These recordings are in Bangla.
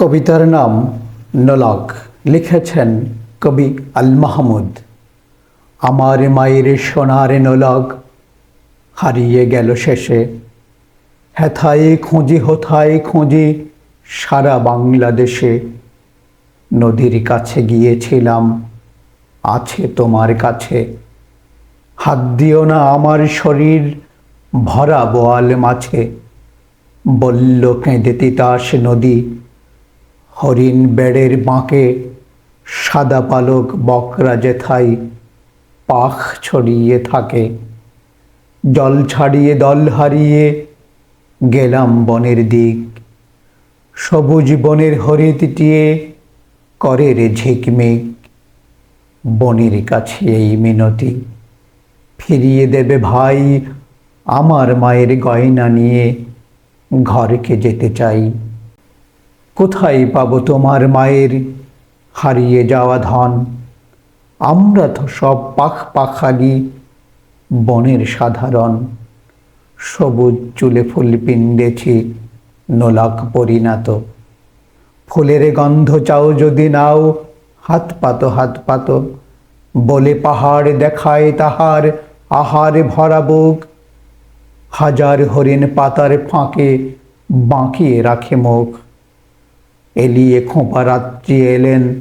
কবিতার নাম নলক। লিখেছেন কবি আল মাহমুদ আমার মায়ের সোনার নলক হারিয়ে গেল শেষে। হেথায় খুঁজি, হোথায় খুঁজি সারা বাংলাদেশে। নদীর কাছে গিয়েছিলাম, আছে তোমার কাছে। হাত দিও না আমার শরীর, ভরা বোয়াল মাছে বলল, কেঁদে তিতাস নদী হরিণ বেড়ের বাঁকে, সাদা পালক বকরা যেথাই পাখ ছড়িয়ে থাকে। জল ছাড়িয়ে দল হারিয়ে গেলাম বনের দিক। সবুজ বনের হরিতিটিয়ে রে ঝিকমিক। বনের কাছে এই মিনতি, ফিরিয়ে দেবে ভাই আমার মায়ের গয়না নিয়ে। ঘরকে যেতে চাই। কোথায় পাবো তোমার মায়ের হারিয়ে যাওয়া ধন? আমরা তো সব পাখ পাখালি বনের সাধারণ। সবুজ চুলে ফুল পিণ্ডেছি নোলাক পরিণত। ফুলের গন্ধ চাও যদি নাও, হাত পাতো হাত পাতো। বলে পাহাড় দেখায় তাহার আহার ভরা বুক। হাজার হরিণ পাতার ফাঁকে বাঁকিয়ে রাখে মুখ। এলিয়ে খোঁপা রাত্রি এলেন,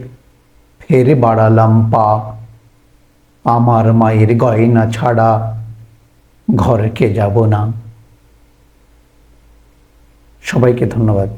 ফের বাড়ালাম পা। আমার মায়ের গয়না ছাড়া ঘরকে যাব না। সবাইকে ধন্যবাদ।